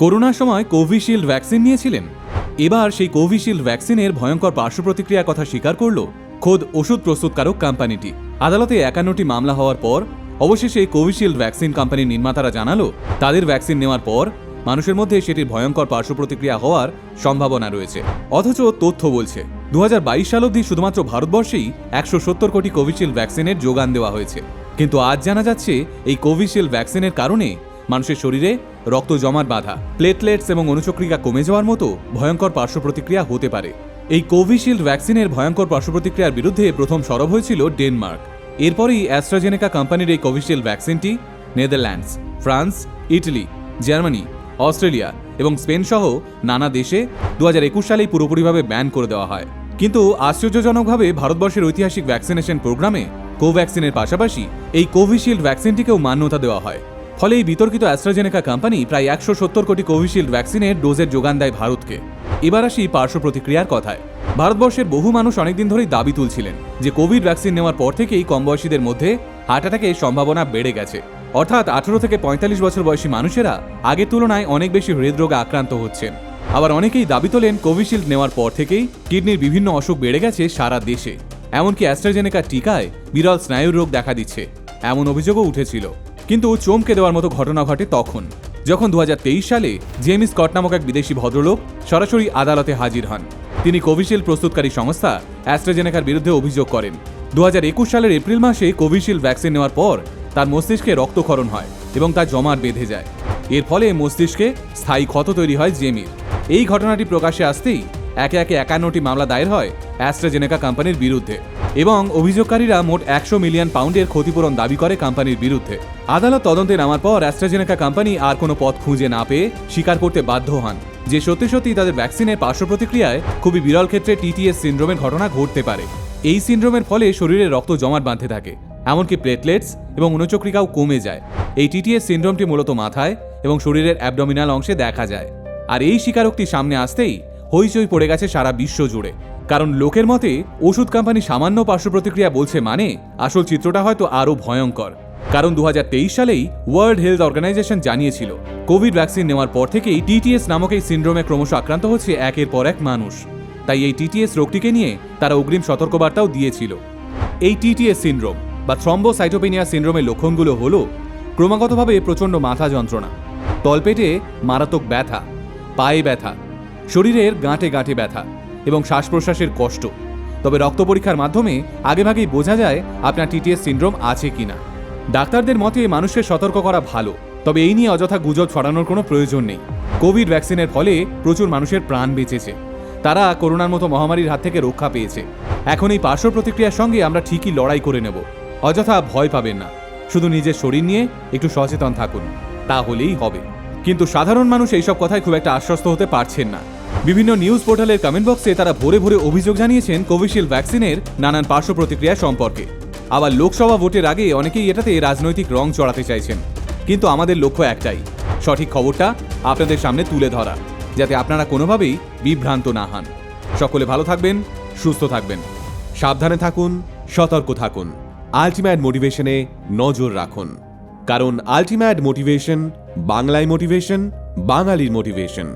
করোনার সময় Covishield vaccine নিয়েছিলেন। এবার সেই কোভিশিল্ড ভ্যাকসিনের ভয়ঙ্কর পার্শ্ব প্রতিক্রিয়ার কথা স্বীকার করল খোদ ওষুধ প্রস্তুতকারক কোম্পানিটি। আদালতে একান্নটি মামলা হওয়ার পর, অবশেষে এই কোভিশিল্ড ভ্যাকসিন কোম্পানির নির্মাতারা জানালো, তাদের ভ্যাকসিন নেওয়ার পর মানুষের মধ্যে সেটির ভয়ঙ্কর পার্শ্ব প্রতিক্রিয়া হওয়ার সম্ভাবনা রয়েছে। অথচ তথ্য বলছে দু হাজার বাইশ সাল অবধি শুধুমাত্র ভারতবর্ষেই একশো সত্তর কোটি কোভিশিল্ড ভ্যাকসিনের যোগান দেওয়া হয়েছে। কিন্তু আজ জানা যাচ্ছে, এই কোভিশিল্ড ভ্যাকসিনের কারণে মানুষের শরীরে রক্ত জমাট বাঁধা প্লেটলেটস এবং অনুচক্রিকা কমে যাওয়ার মতো ভয়ঙ্কর পার্শ্ব প্রতিক্রিয়া হতে পারে। এই কোভিশিল্ড ভ্যাকসিনের ভয়ঙ্কর পার্শ্ব প্রতিক্রিয়ার বিরুদ্ধে প্রথম সরব হয়েছিল ডেনমার্ক। এরপরই অ্যাস্ট্রাজেনেকা কোম্পানির এই Covishield ভ্যাকসিনটি Netherlands, France, Italy, Germany, Australia এবং স্পেন সহ নানা দেশে দু হাজার একুশ সালেই পুরোপুরিভাবে ব্যান করে দেওয়া হয়। কিন্তু আশ্চর্যজনকভাবে ভারতবর্ষের ঐতিহাসিক ভ্যাকসিনেশন প্রোগ্রামে কোভ্যাক্সিনের পাশাপাশি এই কোভিশিল্ড ভ্যাকসিনটিকেও মান্যতা দেওয়া হয়। ফলে এই বিতর্কিত অ্যাস্ট্রাজেনেকা কোম্পানি প্রায় একশো সত্তর কোটি কোভিশিল্ড ভ্যাকসিনের ডোজের যোগান দেয় ভারতকে। এবার আসি পার্শ্ব প্রতিক্রিয়ার কথায়। ভারতবর্ষের বহু মানুষ অনেকদিন ধরেই দাবি তুলছিলেন যে কোভিড ভ্যাকসিন নেওয়ার পর থেকেই কম বয়সীদের মধ্যে হার্ট অ্যাটাকের সম্ভাবনা বেড়ে গেছে। অর্থাৎ আঠারো থেকে পঁয়তাল্লিশ বছর বয়সী মানুষেরা আগের তুলনায় অনেক বেশি হৃদরোগে আক্রান্ত হচ্ছেন। আবার অনেকেই দাবি তোলেন কোভিশিল্ড নেওয়ার পর থেকেই কিডনির বিভিন্ন অসুখ বেড়ে গেছে সারা দেশে। এমনকি অ্যাস্ট্রাজেনেকার টিকায় বিরল স্নায়ুর রোগ দেখা দিচ্ছে। এমন অভিযোগও উঠেছিল। কিন্তু চমকে দেওয়ার মতো ঘটনা ঘটে তখন, যখন দু হাজার তেইশ সালে জেমি স্কট নামক এক বিদেশি ভদ্রলোক সরাসরি আদালতে হাজির হন। তিনি কোভিশিল্ড প্রস্তুতকারী সংস্থা অ্যাস্ট্রাজেনেকার বিরুদ্ধে অভিযোগ করেন। দু হাজার একুশ সালের এপ্রিল মাসে কোভিশিল্ড ভ্যাকসিন নেওয়ার পর তার মস্তিষ্কে রক্তক্ষরণ হয় এবং তা জমাট বেঁধে যায়। এর ফলে মস্তিষ্কে স্থায়ী ক্ষত তৈরি হয় জেমির। এই ঘটনাটি প্রকাশে আসতেই একে একে একান্নটি মামলা দায়ের হয় অ্যাস্ট্রাজেনেকা কোম্পানির বিরুদ্ধে। এবং অভিযোগকারীরা মোট একশো মিলিয়ন পাউন্ডের ক্ষতিপূরণ দাবি করে কোম্পানির বিরুদ্ধে। আদালত তদন্তে নামার পর অ্যাস্ট্রাজেনেকা কোম্পানি আর কোনো পথ খুঁজে না পেয়ে স্বীকার করতে বাধ্য হন। যে সত্যি সত্যি তাদের ভ্যাকসিনের পার্শ্ব প্রতিক্রিয়ায় খুবই বিরল ক্ষেত্রে টিটিএস সিন্ড্রোমের ঘটনা ঘটতে পারে। এই সিন্ড্রোমের ফলে শরীরে রক্ত জমাট বাঁধতে থাকে, এমনকি প্লেটলেটস এবং অনুচক্রিকাও কমে যায়। এই টিটিএস সিন্ড্রোমটি মূলত মাথায় এবং শরীরের অ্যাবডোমিনাল অংশে দেখা যায়। আর এই স্বীকারোক্তি সামনে আসতেই হইচই পড়ে গেছে সারা বিশ্ব জুড়ে। কারণ লোকের মতে, ওষুধ কোম্পানি সামান্য পার্শ্ব প্রতিক্রিয়া বলছে মানে আসল চিত্রটা হয়তো আরও ভয়ঙ্কর। কারণ দু হাজার তেইশ সালেই ওয়ার্ল্ড হেলথ অর্গানাইজেশন জানিয়েছিল, কোভিড ভ্যাকসিন নেওয়ার পর থেকেই টিটিএস নামক এই সিন্ড্রোমে ক্রমশ আক্রান্ত হচ্ছে একের পর এক মানুষ। তাই এই টিটিএস রোগটিকে নিয়ে তারা অগ্রিম সতর্কবার্তাও দিয়েছিল। এই টিটিএস সিন্ড্রোম বা থ্রম্বোসাইটোপেনিয়া সিন্ড্রোমের লক্ষণগুলো হলো, ক্রমাগতভাবে প্রচণ্ড মাথা যন্ত্রণা, তলপেটে মারাত্মক ব্যথা, পায়ে ব্যথা শরীরের গাঁটে গাঁটে ব্যথা এবং শ্বাস প্রশ্বাসের কষ্ট। তবে রক্ত পরীক্ষার মাধ্যমে আগেভাগেই বোঝা যায় আপনার টিটিএস সিন্ড্রোম আছে কিনা ডাক্তারদের মতে মানুষকে সতর্ক করা ভালো, তবে এই নিয়ে অযথা গুজব ছড়ানোর কোনো প্রয়োজন নেই। কোভিড ভ্যাকসিনের ফলে প্রচুর মানুষের প্রাণ বেঁচেছে। তারা করোনার মতো মহামারীর হাত থেকে রক্ষা পেয়েছে। এখন এই পার্শ্ব প্রতিক্রিয়ার সঙ্গে আমরা ঠিকই লড়াই করে নেব। অযথা ভয় পাবেন না। শুধু নিজের শরীর নিয়ে একটু সচেতন থাকুন। তাহলেই হবে। কিন্তু সাধারণ মানুষ এইসব কথায় খুব একটা আশ্বস্ত হতে পারছেন না। বিভিন্ন নিউজ পোর্টালের কমেন্ট বক্সে তারা ভরে ভরে অভিযোগ জানিয়েছেন কোভিশিল্ড ভ্যাকসিনের নানান পার্শ্ব প্রতিক্রিয়া সম্পর্কে। আবার লোকসভা ভোটের আগে অনেকেই এটাতে রাজনৈতিক রং চড়াতে চাইছেন। কিন্তু আমাদের লক্ষ্য একটাই, সঠিক খবরটা আপনাদের সামনে তুলে ধরা, যাতে আপনারা কোনোভাবেই বিভ্রান্ত না হন। সকলে ভালো থাকবেন, সুস্থ থাকবেন। সাবধানে থাকুন, সতর্ক থাকুন। আলটিমেট মোটিভেশনে নজর রাখুন। কারণ আলটিমেট মোটিভেশন বাংলায় মোটিভেশন, বাঙালির মোটিভেশন।